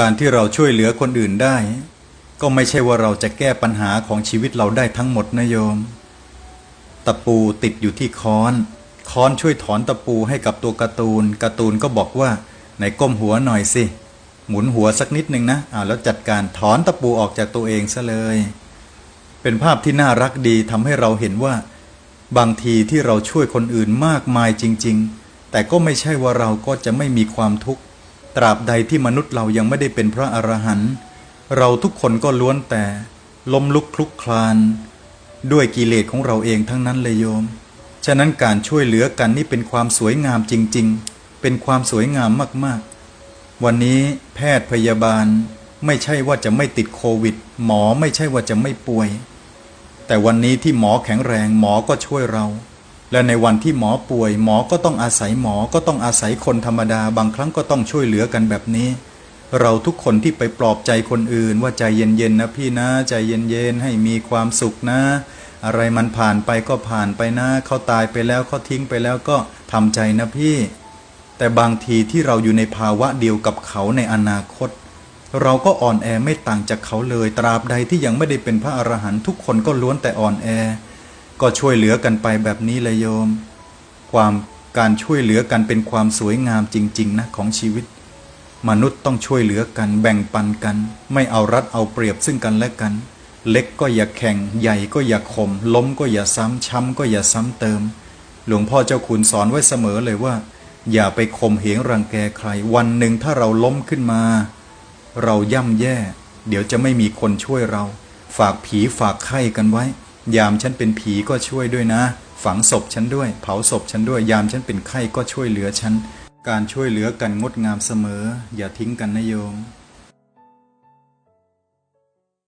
การที่เราช่วยเหลือคนอื่นได้ ก็ไม่ใช่ว่าเราจะแก้ปัญหาของชีวิตเราได้ทั้งหมดนะโยม ตะปูติดอยู่ที่ค้อน ค้อนช่วยถอนตะปูให้กับตัวการ์ตูนการ์ตูนก็บอกว่าไหนก้มหัวหน่อยสิ หมุนหัวสักนิดหนึ่งนะอ้าวแล้วจัดการถอนตะปูออกจากตัวเองซะเลย เป็นภาพที่น่ารักดีทำให้เราเห็นว่า บางทีที่เราช่วยคนอื่นมากมายจริง ๆ แต่ก็ไม่ใช่ว่าเราก็จะไม่มีความทุกข์ ตราบใดที่มนุษย์เรายังไม่ได้เป็นพระอรหันต์เราทุกคนก็ล้วนแต่ล้มลุกคลุกคลาน ด้วยกิเลสของเราเองทั้งนั้นเลยโยม ฉะนั้นการช่วยเหลือกันนี่เป็นความสวยงามจริง ๆ เป็นความสวยงามมากๆ วันนี้แพทย์พยาบาลไม่ใช่ว่าจะไม่ติดโควิด หมอไม่ใช่ว่าจะไม่ป่วย แต่วันนี้ที่หมอแข็งแรงหมอก็ช่วยเรา และในวันที่หมอป่วย หมอก็ต้องอาศัยหมอก็ต้องอาศัยคนธรรมดา บางครั้งก็ต้องช่วยเหลือกันแบบนี้ เราทุกคนที่ไปปลอบใจคนอื่น ว่าใจเย็นๆนะพี่นะ ใจเย็นๆให้มีความสุขนะ อะไรมันผ่านไปก็ผ่านไปนะเขาตายไปแล้วเขาทิ้งไปแล้วก็ทำใจนะพี่ แต่บางทีที่เราอยู่ในภาวะเดียวกับเขาในอนาคต เราก็อ่อนแอไม่ต่างจากเขาเลย ตราบใดที่ยังไม่ได้เป็นพระอรหันต์ทุกคนก็ล้วนแต่อ่อนแอ ก็ช่วยเหลือกันไปแบบนี้เลยโยม ความการช่วยเหลือกันเป็นความสวยงามจริง ๆ นะ ของชีวิต มนุษย์ต้องช่วยเหลือกัน แบ่งปันกัน ไม่เอารัดเอาเปรียบซึ่งกันและกัน เล็กก็อย่าแข่ง ใหญ่ก็อย่าข่มล้มก็อย่าซ้ำ ช้ำก็อย่าซ้ำเติม หลวงพ่อเจ้าคุณสอนไว้เสมอเลยว่า อย่าไปข่มเหงรังแกใคร วันหนึ่งถ้าเราล้มขึ้นมา เราย่ำแย่ เดี๋ยวจะไม่มีคนช่วยเรา ฝากผีฝากไข้กันไว้ ยามฉันเป็นผีก็ช่วยด้วยนะ ฝังศพฉันด้วย เผาศพฉันด้วย ยามฉันเป็นไข้ก็ช่วยเหลือฉัน การช่วยเหลือกันงดงามเสมอ อย่าทิ้งกันนะโยม